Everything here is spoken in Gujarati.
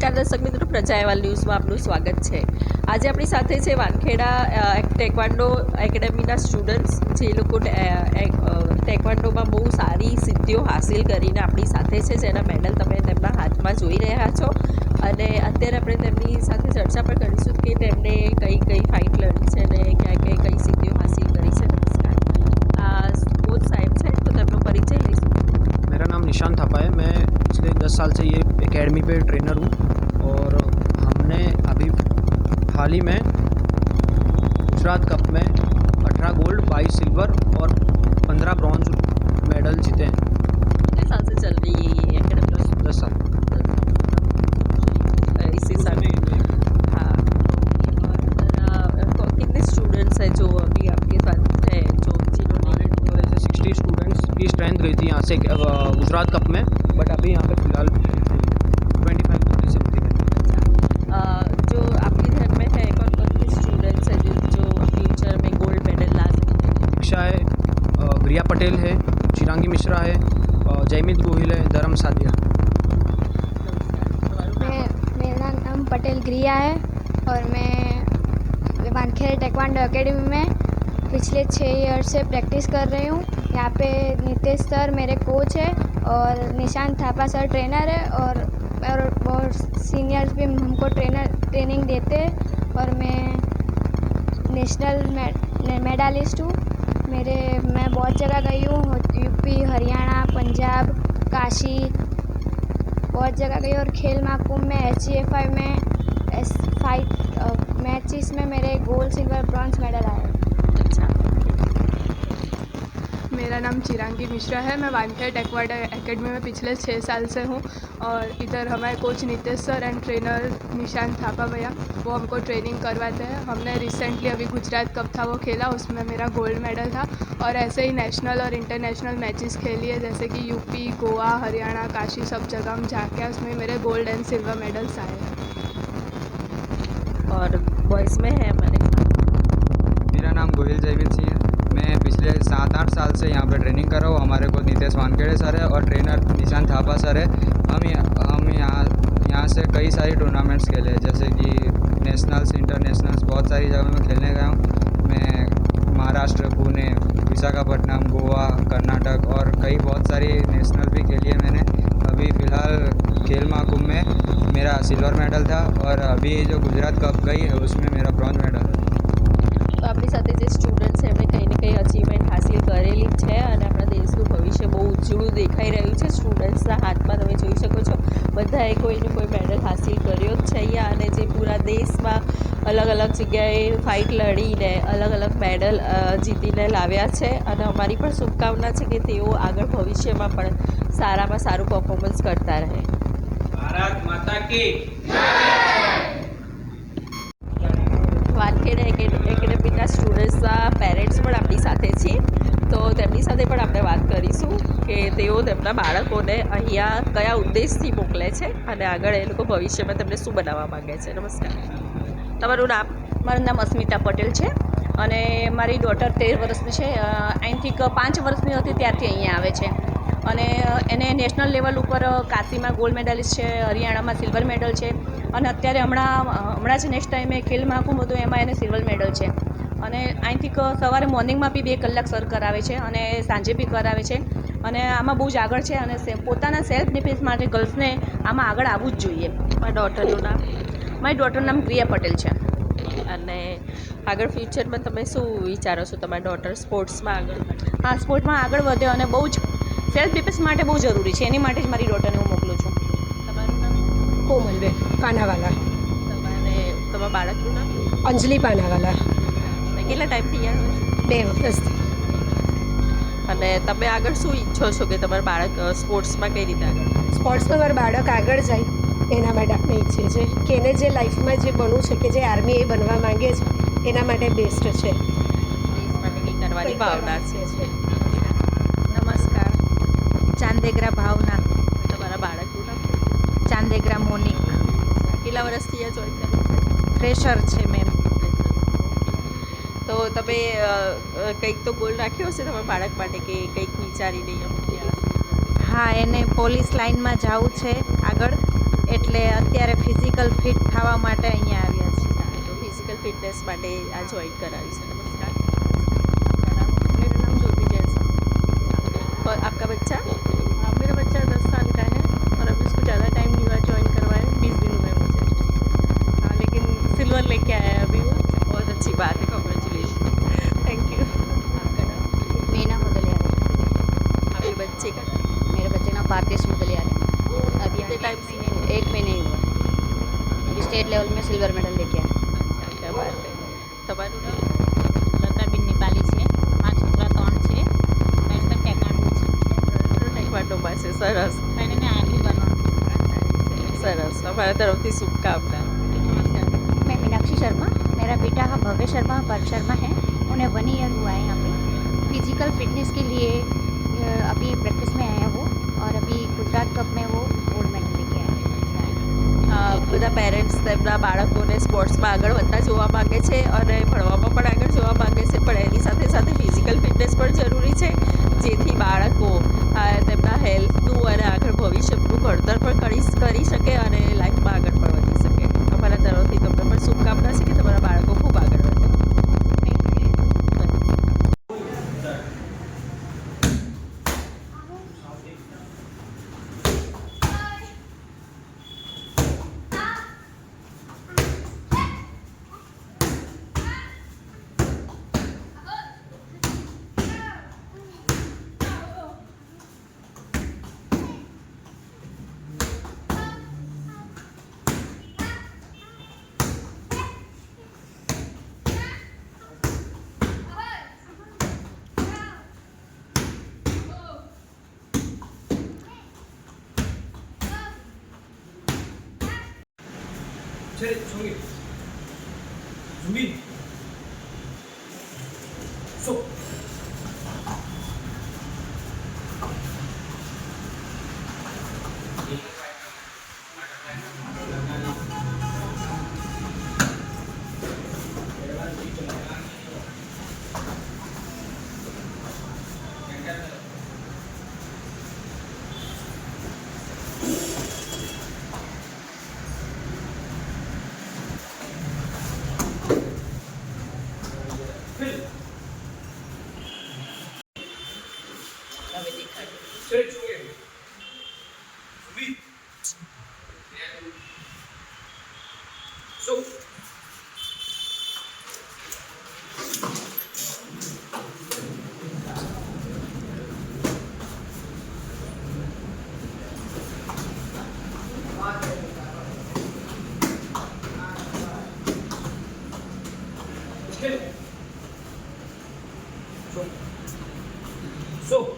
નમસ્કાર દર્શક મિત્રો પ્રજા અહેવાલ ન્યૂઝમાં આપનું સ્વાગત છે આજે આપણી સાથે છે વાનખેડા અ, ટેકવાન્ડો એકેડેમીના સ્ટુડન્ટ્સ જે લોકો ટે- અ, એક, અ, ટેકવાન્ડોમાં બહુ સારી સિદ્ધિઓ હાસિલ કરીને આપણી સાથે છે જેના મેડલ તમે તેમના હાથમાં જોઈ રહ્યા છો અને અત્યારે આપણે તેમની સાથે ચર્ચા પણ કરીશું કે તેમણે કઈ કઈ ફાઇટ લડી છે અને ક્યાં ક્યાં કઈ સિદ્ધિઓ હાસિલ કરી છે નમસ્કાર આ કોચ સાહેબ છે તો તેમનો પરિચય લઈશું मेरा नाम निशान थापा है मैं पिछले दस साल से ये एकेडमी पे ट्रेनर हूँ और हमने अभी हाल ही में गुजरात कप में अठारह गोल्ड बाईस सिल्वर और पंद्रह ब्रॉन्ज मेडल जीते हैं। कितने साल से चल रही है ये दस दस साल। इसी साल। हाँ। और कितने स्टूडेंट्स हैं जो अभी आपके साथ हैं जो जिन्होंने सिक्सटी स्टूडेंट्स की स्ट्रेंथ गई थी यहाँ से गुजरात कप में बट अभी यहाँ पे फ़िलहाल ट्वेंटी फाइव थर्टी समथिंग है अ, जो आपके घर में है कौन कौन से स्टूडेंट्स हैं जो जो फ्यूचर में गोल्ड मेडल ला सकते हैं दीक्षा है अ, ग्रिया पटेल है चिरांगी मिश्रा है अ, जयमित गोहिल है धर्म सादिया मैं मेरा नाम पटेल ग्रिया है और मैं वानखेड़े टेक्वांडो एकेडमी में पिछले छः ईयर से प्रैक्टिस कर रही हूँ। यहाँ पे नितेश सर मेरे कोच है और निशांत थापा सर ट्रेनर है और और सीनियर्स भी हमको ट्रेनर ट्रेनिंग देते हैं और मैं नेशनल मेडलिस्ट हूँ। मेरे, मैं बहुत जगह गई हूँ यूपी हरियाणा, पंजाब, काशी, बहुत जगह गई और खेल महाकुंभ में एच में एस फाइव मैचेस में मेरे गोल्ड सिल्वर ब्रॉन्ज मेडल आए। अच्छा। मेरा नाम चिरांगी मिश्रा है। मैं वानखेड़ एक्वाड एकेडमी में पिछले छः साल से हूँ और इधर हमारे coach Nitesh sir and trainer Nishant Thapa भैया, वो हमको ट्रेनिंग करवाते हैं। हमने रिसेंटली अभी गुजरात कप था, वो खेला, उसमें मेरा गोल्ड मेडल था। और ऐसे ही नेशनल और इंटरनेशनल मैचेस खेली है जैसे कि यूपी गोवा हरियाणा काशी सब जगह हम जाके, उसमें मेरे गोल्ड एंड सिल्वर मेडल्स आए हैं। और बॉयज़ में है हमारे। मेरा नाम गोहिल जयवीर सिंह है। मैं पिछले सात, आठ साल से यहाँ पर ट्रेनिंग कर रहा हूँ। हमारे को नितेश वानखेड़े सर है और ट्रेनर निशान थापा सर है। हम हम यहाँ यहाँ से कई सारी टूर्नामेंट्स खेले जैसे कि नेशनल्स इंटरनेशनल्स बहुत सारी जगह में खेलने गया हूँ। मैं महाराष्ट्र, पुणे, विशाखापट्टनम, गोवा, कर्नाटक और कई बहुत सारी नेशनल भी खेली है मैंने। अभी फ़िलहाल खेल महाकुंभ में मेरा सिल्वर मेडल था और अभी जो गुजरात कप गई है उसमें मेरा ब्रॉन्ज मेडल है તો આપણી સાથે જે સ્ટુડન્ટ છે એમણે કંઈ ને કંઈ અચીવમેન્ટ હાસિલ કરેલી જ છે અને આપણા દેશનું ભવિષ્ય બહુ ઉજળું દેખાઈ રહ્યું છે સ્ટુડન્ટ્સના હાથમાં તમે જોઈ શકો છો બધાએ કોઈને કોઈ મેડલ હાસિલ કર્યો જ છે અહીંયા અને જે પૂરા દેશમાં અલગ અલગ જગ્યાએ ફાઇટ લડીને અલગ અલગ મેડલ અ, જીતીને લાવ્યા છે અને અમારી પણ શુભકામના છે કે તેઓ આગળ ભવિષ્યમાં પણ સારામાં સારું પરફોર્મન્સ કરતા રહે भारत माता की વાનખેડ એકે- એકેડેમીના સ્ટુડન્ટ્સના પેરેન્ટ્સ પણ આપણી સાથે છે. તો તેમની સાથે પણ આપણે વાત કરીશું કે તેઓ તેમના બાળકોને અહીંયા કયા ઉદ્દેશથી મોકલે છે અને આગળ એ લોકો ભવિષ્યમાં તેમને શું બનાવવા માગે છે. નમસ્કાર. તમારું નામ? મારું નામ અસ્મિતા પટેલ છે અને મારી ડોટર તેર વર્ષની છે. અહીંથી પાંચ વર્ષની હતી ત્યારથી અહીંયા આવે છે. અને એને નેશનલ લેવલ ઉપર કાશીમાં ગોલ્ડ મેડલિસ્ટ છે હરિયાણામાં સિલ્વર મેડલ છે અને અત્યારે હમણાં હમણાં જ નેક્સ્ટ ટાઈમે ખેલ મહાકુંભ હતો એમાં એને સિલ્વર મેડલ છે. અને અહીંથી થિંક સવારે મોર્નિંગમાં બી બે કલાક સર કરાવે છે અને સાંજે બી કરાવે છે. અને આમાં બહુ જ આગળ છે અને પોતાના સેલ્ફ ડિફેન્સ માટે ગર્લ્સને આમાં આગળ આવવું જ જોઈએ. મારા ડોટરનું નામ? મારી ડોટરનું નામ પ્રિયા પટેલ છે. અને આગળ ફ્યુચરમાં તમે શું વિચારો છો તમારા ડોટર સ્પોર્ટ્સમાં આગળ? હા સ્પોર્ટમાં આગળ વધે અને બહુ જ સેલ્ફ ડિફેન્સ માટે બહુ જરૂરી છે. એની માટે જ મારી ડોટરને હું મોકલું છું. તમારું નામ? કોમલબેન પાનાવાલા તમારે તમારા બાળકનું નામ? અંજલિ પાનાવાલા કેટલા ટાઈમથી અહીંયા બે વખત અને તમે આગળ શું ઈચ્છો છો કે તમારું બાળક સ્પોર્ટ્સમાં કઈ રીતે આગળ સ્પોર્ટ્સમાં મારું બાળક આગળ જાય એના માટે આપણે ઈચ્છીએ છીએ કે એને જે લાઈફમાં જે બનવું છે કે જે આર્મી એ બનવા માંગે છે એના માટે બેસ્ટ છે. દેશ માટે કંઈ કરવાની ભાવના છે. ચાંદેગ્રા ભાવના તમારા બાળકનું નામ ચાંદેગ્રા મોનિક કેટલા વર્ષથી અહીંયા જોઈન કર્યું છે ફ્રેશર છે મેમ તો તમે અ, અ, કંઈક તો ગોલ રાખ્યો હશે તમારા બાળક માટે કે કંઈક વિચારીને અહીંયા મૂક્યા હશે હા એને પોલીસ લાઇનમાં જવું છે આગળ એટલે અત્યારે ફિઝિકલ ફિટ થવા માટે અહીંયા આવ્યા છીએ તો ફિઝિકલ ફિટનેસ માટે આ જોઈન કરાવી છે નમસ્કાર मेरा नाम ज्योति जैन और आपका बच्चा स्टेट लेवल में सिल्वर मेडल लेके आए અચ્છા ક્યાં બાત હે તમારું નામ લતાબેન નેપાલી છે મારા છોકરા ત્રણ છે મેં તો ટેકવાન્ડો છે ટેકવાન્ડોમાં છે સરસ પણ એને આર્મી બનવાનું સરસ અમારા તરફથી શુભકામના मैं मीनाक्षी शर्मा मेरा बेटा भव्य शर्मा पर्व शर्मा है उन्हें वन ईयर हुआ है यहाँ पे फिजिकल फिटनेस के लिए अ, अभी प्रैक्टिस में आए हैं वो और अभी गुजरात कप में वो બધા પેરેન્ટ્સ તેમના બાળકોને સ્પોર્ટ્સમાં આગળ વધતા જોવા માગે છે અને ભણવામાં પણ આગળ જોવા માગે છે, પણ એની સાથે સાથે ફિઝિકલ ફિટનેસ પણ જરૂરી છે, જેથી બાળકો 제 저기 준비 쏙. So, so